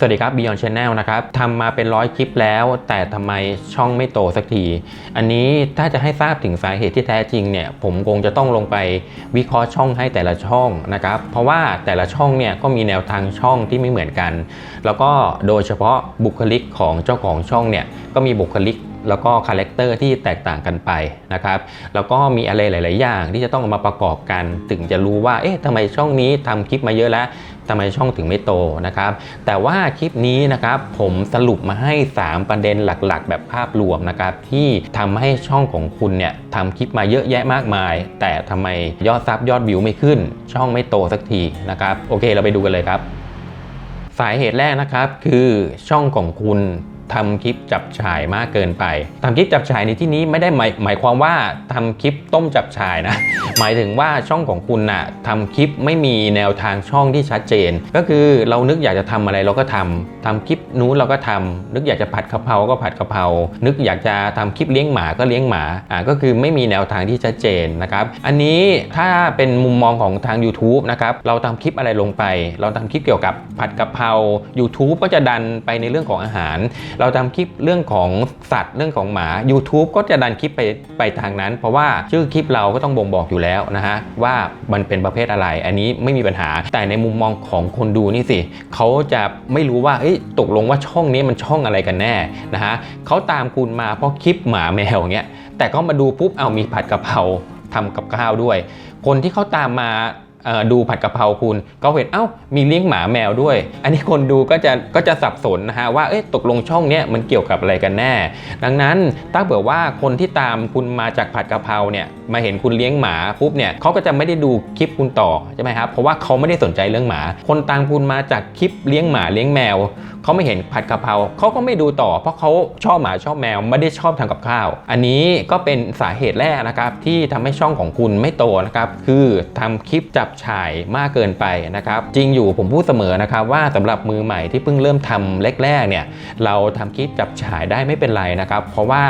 สวัสดีครับ Beyond Channel นะครับทำมาเป็นร้อยคลิปแล้ว แต่ทำไมช่องไม่โตสักที อันนี้ถ้าจะให้ทราบถึงสาเหตุที่แท้จริงเนี่ยผมคงจะต้องลงไปวิเคราะห์ช่องให้แต่ละช่องนะครับเพราะว่าแต่ละช่องเนี่ยก็มีแนวทางช่องที่ไม่เหมือนกัน แล้วก็โดยเฉพาะบุคลิกของเจ้าของช่องเนี่ยก็มีบุคลิกแล้วก็คาแรคเตอร์ที่แตกต่างกันไปนะครับแล้วก็มีอะไรหลาย ๆ อย่างที่จะต้องเอามาประกอบกัน ถึงจะรู้ว่าเอ๊ะทำไมช่องนี้ทำคลิปมาเยอะแล้ว ทำไมช่องถึงไม่โตนะครับ แต่ว่าคลิปนี้นะครับผมสรุปมาให้ 3 ประเด็นหลักๆ แบบภาพรวมนะครับที่ทำให้ช่องของคุณเนี่ยทำคลิปมาเยอะแยะมากมาย แต่ทำไมยอดซับยอดวิวไม่ขึ้น ช่องไม่โตสักทีนะครับโอเคเราไปดูกันเลยครับ สาเหตุแรกนะครับคือช่องของคุณ ทำคลิปจับฉายมากเกินไปทำคลิปจับฉายในที่นี้ไม่ได้หมายหมายความว่าทำคลิปต้มจับฉายนะ หมายถึงว่าช่องของคุณน่ะทำคลิปไม่มีแนวทางช่องที่ชัดเจน ก็คือเรานึกอยากจะทำอะไรเราก็ทำทำคลิปนู้นเราก็ทำนึกอยากจะผัดกะเพราก็ผัดกะเพรา นึกอยากจะทำคลิปเลี้ยงหมาก็เลี้ยงหมา อ่าก็คือไม่มีแนวทางที่ชัดเจนนะครับ อันนี้ถ้าเป็นมุมมองของทาง YouTube นะครับ เราทำคลิปอะไรลงไป เราทำคลิปเกี่ยวกับผัดกะเพรา YouTube ก็จะดันไปในเรื่องของอาหารเราทำคลิปเรื่องของสัตว์เรื่องของหมา YouTube ก็จะดันคลิปไปไปทางนั้น เพราะว่าชื่อคลิปเราก็ต้องบ่งบอกอยู่แล้วนะฮะว่ามันเป็นประเภทอะไร อันนี้ไม่มีปัญหา แต่ในมุมมองของคนดูนี่สิเขาจะไม่รู้ว่าตกลงว่าช่องนี้มันช่องอะไรกันแน่นะฮะเขาตามคุณมาเพราะคลิปหมาแมวเงี้ยแต่เขามาดูปุ๊บเอามีผัดกะเพราทำกับข้าวด้วย คนที่เขาตามมา ดูผัดกะเพราคุณก็เห็นเอ้ามีเลี้ยงหมาแมวด้วย อันนี้คนดูก็จะก็จะสับสนนะฮะว่าเอ๊ะตกลงช่องเนี้ยมันเกี่ยวกับอะไรกันแน่ ดังนั้นถ้าเผื่อว่าคนที่ตามคุณมาจากผัดกะเพราเนี่ยมาเห็นคุณเลี้ยงหมาปุ๊บเนี่ยเขาก็จะไม่ได้ดูคลิปคุณต่อใช่ไหมครับเพราะว่าเขาไม่ได้สนใจเรื่องหมา คนตามคุณมาจากคลิปเลี้ยงหมาเลี้ยงแมวเขาไม่เห็นผัดกะเพราเขาก็ไม่ดูต่อ เพราะเขาชอบหมาชอบแมวไม่ได้ชอบทำกับข้าว อันนี้ก็เป็นสาเหตุแรกนะครับที่ทำให้ช่องของคุณไม่โตนะครับคือทำคลิปจับบฉ่ายมากเกินไปนะครับจริงอยู่ผมพูดเสมอนะครับว่าสำหรับมือใหม่ที่เพิ่งเริ่มทำแรกๆเนี่ยเราทำคลิปจับฉ่ายได้ไม่เป็นไรนะครับ เพราะว่า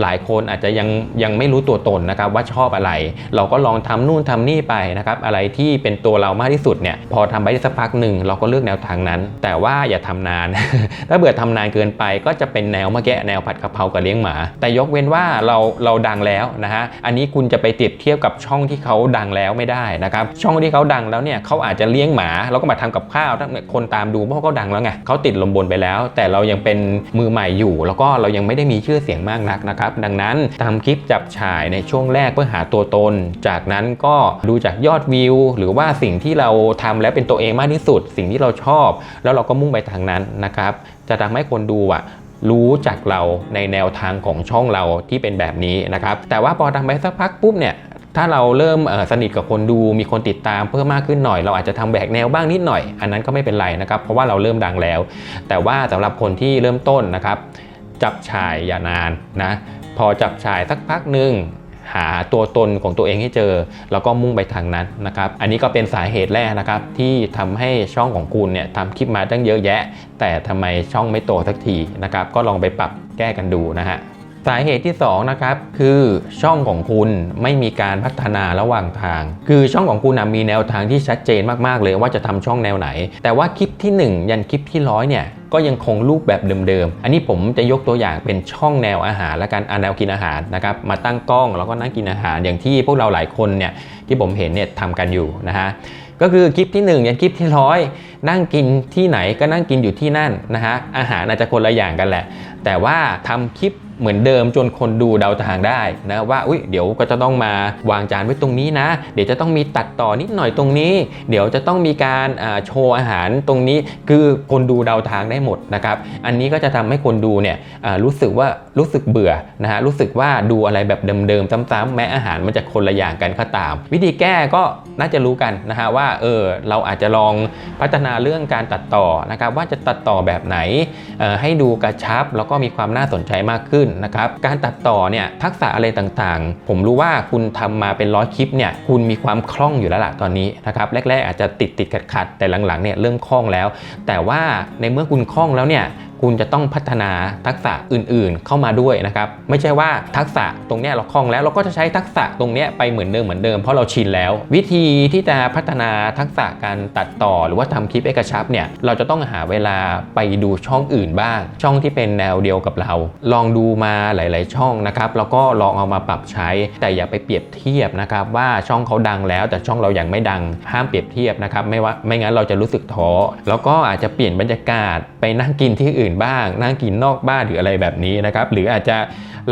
หลายคนอาจจะยังยังไม่รู้ตัวตนนะครับว่าชอบอะไร เราก็ลองทำนู่นทำนี่ไปนะครับอะไรที่เป็นตัวเรามากที่สุดเนี่ยพอทำไปได้สักพักหนึ่งเราก็เลือกแนวทางนั้น แต่ว่าอย่าทำนาน ถ้าเบื่อทำนานเกินไปก็จะเป็นแนวเมื่อกี้แนวผัดกะเพรากับเลี้ยงหมา แต่ยกเว้นว่าเราเราดังแล้วนะฮะอันนี้คุณจะไปเปรียบเทียบกับช่องที่เขาดังแล้วไม่ได้นะครับช่องที่เขาดังแล้วเนี่ยเขาอาจจะเลี้ยงหมาแล้วก็มาทำกับข้าวถ้าคนตามดูเพราะเขาดังแล้วไงเขาติดลมบนไปแล้ว แต่เรายังเป็นมือใหม่อยู่ แล้วก็เรายังไม่ได้มีชื่อเสียงมากนักนะครับ ดังนั้นทำคลิปจับฉ่ายในช่วงแรกเพื่อหาตัวตน จากนั้นก็ดูจากยอดวิว หรือว่าสิ่งที่เราทำแล้วเป็นตัวเองมากที่สุด สิ่งที่เราชอบ แล้วเราก็มุ่งไปทางนั้นนะครับ จะทำให้คนดูอะรู้จักเราในแนวทางของช่องเราที่เป็นแบบนี้นะครับ แต่ว่าพอทำไปสักพักปุ๊บเนี่ย ถ้าเราเริ่มสนิทกับคนดูมีคนติดตามเพิ่มมากขึ้นหน่อย เราอาจจะทำแบกแนวบ้างนิดหน่อย อันนั้นก็ไม่เป็นไรนะครับ เพราะว่าเราเริ่มดังแล้ว แต่ว่าสำหรับคนที่เริ่มต้นนะครับ จับฉายอย่านานนะ พอจับฉายสักพักหนึ่งหาตัวตนของตัวเองให้เจอ แล้วก็มุ่งไปทางนั้นนะครับ อันนี้ก็เป็นสาเหตุแรกนะครับ ที่ทำให้ช่องของคุณเนี่ยทำคลิปมาตั้งเยอะแยะ แต่ทำไมช่องไม่โตสักทีนะครับ ก็ลองไปปรับแก้กันดูนะฮะ สาเหตุที่2นะครับคือช่องของคุณไม่มีการพัฒนาระหว่างทาง คือช่องของคุณนะมีแนวทางที่ชัดเจนมากๆเลยว่าจะทำช่องแนวไหน แต่ว่าคลิปที่ 1 ยันคลิปที่ร้อยเนี่ยก็ยังคงรูปแบบเดิมๆ อันนี้ผมจะยกตัวอย่างเป็นช่องแนวอาหารและการแนวกินอาหารนะครับมาตั้งกล้องแล้วก็นั่งกินอาหารอย่างที่พวกเราหลายคนเนี่ยที่ผมเห็นเนี่ยทำกันอยู่นะฮะก็คือคลิปที่1ยันคลิปที่ร้อยนั่งกินที่ไหนก็นั่งกินอยู่ที่นั่นนะฮะอาหารอาจจะคนละอย่างกันแหละ แต่ว่าทำคลิป เหมือนเดิมจนคนดูเดาทางได้นะว่าอุ้ยเดี๋ยวก็จะต้องมาวางจานไว้ตรงนี้นะ เดี๋ยวจะต้องมีตัดต่อนิดหน่อยตรงนี้ เดี๋ยวจะต้องมีการโชว์อาหารตรงนี้ คือคนดูเดาทางได้หมดนะครับอันนี้ก็จะทำให้คนดูเนี่ยรู้สึกว่ารู้สึกเบื่อนะฮะรู้สึกว่าดูอะไรแบบเดิมๆซ้ำๆแม้อาหารมันจะคนละอย่างกันก็ตาม วิธีแก้ก็น่าจะรู้กันนะฮะว่าเออเราอาจจะลองพัฒนาเรื่องการตัดต่อนะครับว่าจะตัดต่อแบบไหนให้ดูกระชับแล้วก็มีความน่าสนใจมากขึ้นนะครับการตัดต่อเนี่ยทักษะอะไรต่างๆ ผมรู้ว่าคุณทำมาเป็นร้อยคลิปเนี่ยคุณมีความคล่องอยู่แล้วล่ะตอนนี้นะครับแรกๆอาจจะติดติดขัดขัดๆแต่หลังๆเนี่ยเริ่มคล่องแล้ว แต่ว่าในเมื่อคุณคล่องแล้วเนี่ย คุณจะต้องพัฒนาทักษะอื่นๆ เข้ามาด้วยนะครับ ไม่ใช่ว่าทักษะตรงเนี้ยเราคล่องแล้วเราก็จะใช้ทักษะตรงเนี้ยไปเหมือนเดิมเหมือนเดิมเพราะเราชินแล้ว วิธีที่จะพัฒนาทักษะการตัดต่อหรือว่าทำคลิปให้กระชับเนี่ยเราจะต้องหาเวลาไปดูช่องอื่นบ้าง ช่องที่เป็นแนวเดียวกับเรา ลองดูมาหลาย ๆ ช่องนะครับแล้วก็ลองเอามาปรับใช้ แต่อย่าไปเปรียบเทียบนะครับว่าช่องเขาดังแล้วแต่ช่องเรายังไม่ดังห้ามเปรียบเทียบนะครับไม่ว่าไม่งั้นเราจะรู้สึกท้อแล้วก็อาจจะเปลี่ยนบรรยากาศไปนั่งกินที่อื่นบ้าง นั่งกินนอกบ้านหรืออะไรแบบนี้นะครับ หรืออาจจะ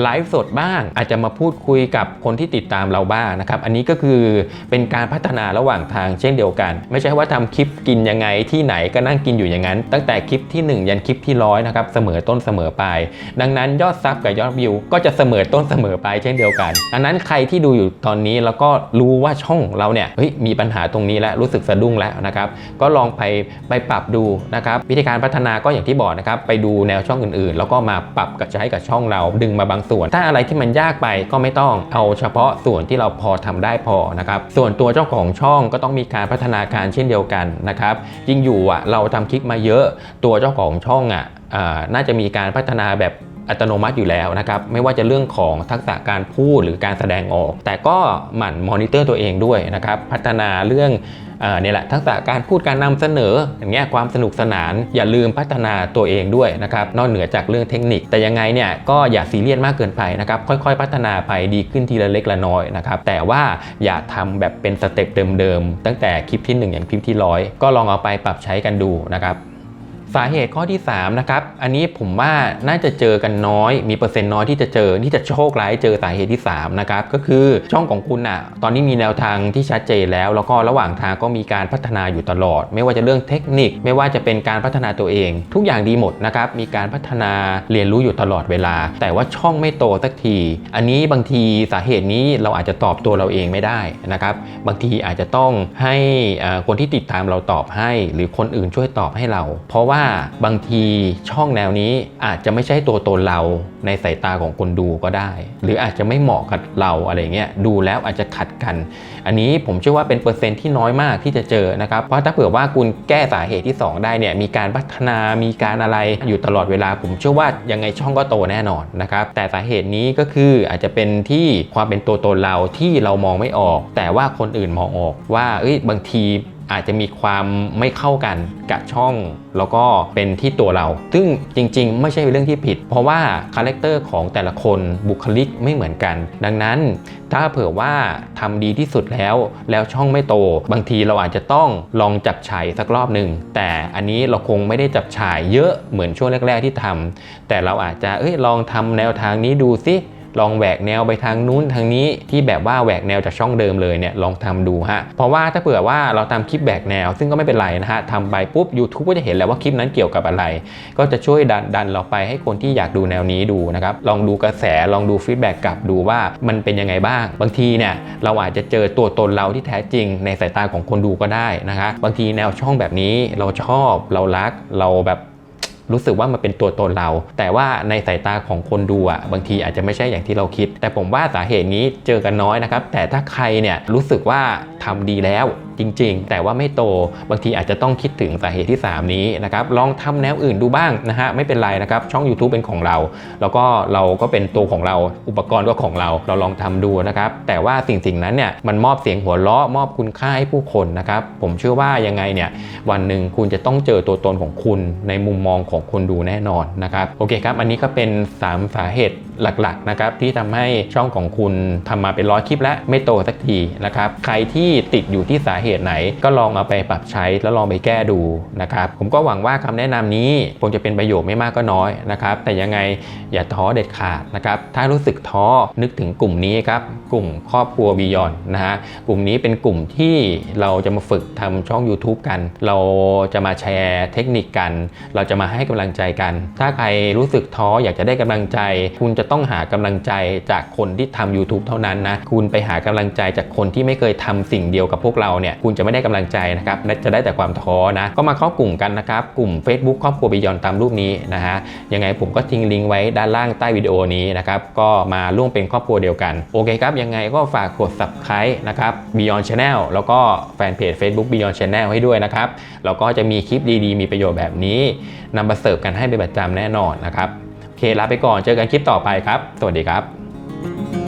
ไลฟ์สดบ้าง อาจจะมาพูดคุยกับคนที่ติดตามเราบ้างนะครับ อันนี้ก็คือเป็นการพัฒนาระหว่างทางเช่นเดียวกัน ไม่ใช่ว่าทำคลิปกินยังไงที่ไหนก็นั่งกินอยู่อย่างนั้น ตั้งแต่คลิปที่ 1 ยันคลิปที่ร้อยนะครับเสมอต้นเสมอปลายดังนั้นยอดซับกับยอดวิวก็จะเสมอต้นเสมอปลายเช่นเดียวกันอันนั้นใครที่ดูอยู่ตอนนี้แล้วก็รู้ว่าช่องเราเนี่ยเฮ้ยมีปัญหาตรงนี้แล้วรู้สึกสะดุ้งแล้วนะครับก็ลองไปไปปรับดูนะครับวิธีการพัฒนาก็อย่างที่บอกนะครับไปดูแนวช่องอื่นๆ แล้วก็มาปรับกับใช้กับช่องเราดึงมาบางส่วน ถ้าอะไรที่มันยากไปก็ไม่ต้องเอาเฉพาะส่วนที่เราพอทำได้พอนะครับส่วนตัวเจ้าของช่องก็ต้องมีการพัฒนาการเช่นเดียวกันนะครับยิ่งอยู่อะเราทำคลิปมาเยอะ ตัวเจ้าของช่องอะน่าจะมีการพัฒนาแบบ อัตโนมัติอยู่แล้วนะครับ ไม่ว่าจะเรื่องของทักษะการพูดหรือการแสดงออก แต่ก็หมั่นมอนิเตอร์ตัวเองด้วยนะครับ พัฒนาเรื่องเนี่ยแหละทักษะการพูดการนำเสนออย่างเงี้ยความสนุกสนานอย่าลืมพัฒนาตัวเองด้วยนะครับนอกเหนือจากเรื่องเทคนิค แต่ยังไงเนี่ยก็อย่าซีเรียสมากเกินไปนะครับค่อยๆ พัฒนาไปดีขึ้นทีละเล็กละน้อยนะครับแต่ว่าอย่าทำแบบเป็นสเต็ปเดิมๆตั้งแต่คลิปที่ 1 อย่างคลิปที่ร้อยก็ลองเอาไปปรับใช้กันดูนะครับ สาเหตุข้อที่3นะครับอันนี้ผมว่าน่าจะเจอกันน้อย มีเปอร์เซ็นต์น้อยที่จะเจอที่จะโชคร้ายเจอสาเหตุที่3นะครับก็คือช่องของคุณอะตอนนี้มีแนวทางที่ชัดเจนแล้ว แล้วก็ระหว่างทางก็มีการพัฒนาอยู่ตลอด ไม่ว่าจะเรื่องเทคนิค ไม่ว่าจะเป็นการพัฒนาตัวเอง ทุกอย่างดีหมดนะครับมีการพัฒนาเรียนรู้อยู่ตลอดเวลา แต่ว่าช่องไม่โตสักที อันนี้บางทีสาเหตุนี้เราอาจจะตอบตัวเราเองไม่ได้นะครับบางทีอาจจะต้องให้คนที่ติดตามเราตอบให้ หรือคนอื่นช่วยตอบให้เรา เพราะว่าบางทีช่องแนวนี้อาจจะไม่ใช่ตัวตนเราในสายตาของคนดูก็ได้ หรืออาจจะไม่เหมาะกับเราอะไรเงี้ยดูแล้วอาจจะขัดกัน อันนี้ผมเชื่อว่าเป็นเปอร์เซ็นต์ที่น้อยมากที่จะเจอนะครับเพราะถ้าเผื่อว่าคุณแก้สาเหตุที่ 2 ได้เนี่ยมีการพัฒนามีการอะไรอยู่ตลอดเวลา ผมเชื่อว่ายังไงช่องก็โตแน่นอนนะครับแต่สาเหตุนี้ก็คืออาจจะเป็นที่ความเป็นตัวตนเราที่เรามองไม่ออก แต่ว่าคนอื่นมองออกว่าเอ้ยบางที อาจจะมีความไม่เข้ากันกับช่อง แล้วก็เป็นที่ตัวเรา ซึ่งจริง ๆ ไม่ใช่เรื่องที่ผิด เพราะว่าคาแรคเตอร์ของแต่ละคนบุคลิกไม่เหมือนกัน ดังนั้นถ้าเผื่อว่าทำดีที่สุดแล้ว แล้วช่องไม่โต บางทีเราอาจจะต้องลองจับฉายสักรอบหนึ่งแต่อันนี้เราคงไม่ได้จับฉายเยอะเหมือนช่วงแรก ๆที่ทำแต่เราอาจจะเอ้ยลองทำแนวทางนี้ดูสิ ลองแหวกแนวไปทางนู้นทางนี้ที่แบบว่าแหวกแนวจากช่องเดิมเลยเนี่ยลองทำดูฮะเพราะว่าถ้าเผื่อว่าเราทำคลิปแหวกแนว ซึ่งก็ไม่เป็นไรนะฮะทำไปปุ๊บ YouTube ก็จะเห็นแล้วว่าคลิปนั้นเกี่ยวกับอะไร ก็จะช่วยดันดันเราไปให้คนที่อยากดูแนวนี้ดูนะครับลองดูกระแสลองดูฟีดแบ็กกลับดูว่ามันเป็นยังไงบ้าง บางทีเนี่ยเราอาจจะเจอตัวตนเราที่แท้จริง ในสายตาของคนดูก็ได้นะคะบางทีแนวช่องแบบนี้เราชอบเรารักเราแบบ รู้สึกว่ามันเป็นตัวตนเรา แต่ว่าในสายตาของคนดูอะบางทีอาจจะไม่ใช่อย่างที่เราคิด แต่ผมว่าสาเหตุนี้เจอกันน้อยนะครับ แต่ถ้าใครเนี่ยรู้สึกว่าทำดีแล้วจริง ๆ แต่ว่าไม่โตบางทีอาจจะต้องคิดถึงสาเหตุที่ 3 นี้นะครับลองทำแนวอื่นดูบ้างนะฮะไม่เป็นไรนะครับช่อง YouTube เป็นของเรา แล้วก็เราก็เป็นตัวของเราอุปกรณ์ก็ของเราเราลองทำดูนะครับแต่ว่าสิ่งสิ่งนั้นเนี่ยมันมอบเสียงหัวเราะมอบคุณค่าให้ผู้คนนะครับผมเชื่อว่ายังไงเนี่ยวันหนึ่งคุณจะต้องเจอตัวตนของคุณในมุมมองของคนดูแน่นอนนะครับโอเคครับ อันนี้ก็เป็น 3 สาเหตุหลักๆนะครับที่ทำให้ช่องของคุณทำมาเป็นร้อยคลิปแล้วไม่โตสักทีนะครับใครที่ติดอยู่ที่สาเหตุไหน ก็ลองเอาไปปรับใช้แล้วลองไปแก้ดูนะครับผมก็หวังว่าคำแนะนำนี้คงจะเป็นประโยชน์ไม่มากก็น้อยนะครับแต่ยังไงอย่าท้อเด็ดขาดนะครับถ้ารู้สึกท้อนึกถึงกลุ่มนี้ครับกลุ่มครอบครัวบียอนนะฮะกลุ่มนี้เป็นกลุ่มที่เราจะมาฝึกทำช่อง YouTube กัน เราจะมาแชร์เทคนิคกัน เราจะมาให้กำลังใจกัน ถ้าใครรู้สึกท้ออยากจะได้กำลังใจ คุณจะจะต้องหากำลังใจจากคนที่ทำ YouTube เท่านั้นนะคุณไปหากำลังใจจากคนที่ไม่เคยทำสิ่งเดียวกับพวกเราเนี่ยคุณจะไม่ได้กำลังใจนะครับและจะได้แต่ความท้อนะก็มาเข้ากลุ่มกันนะครับกลุ่ม Facebook ครอบครัวบิยอนตามรูปนี้นะฮะยังไงผมก็ทิ้งลิงก์ไว้ด้านล่างใต้วิดีโอนี้นะครับก็มาร่วมเป็นครอบครัวเดียวกันโอเคครับยังไงก็ฝากกด subscribe นะครับ Beyond Channel แล้วก็แฟนเพจ Facebook Beyond Channel ให้ด้วยนะครับแล้วก็จะมีคลิปดีๆ มีประโยชน์แบบนี้นำมาเสิร์ฟกันให้เป็นประจำแน่นอนนะครับ เคลาไปก่อนเจอกันคลิปต่อไปครับ สวัสดีครับ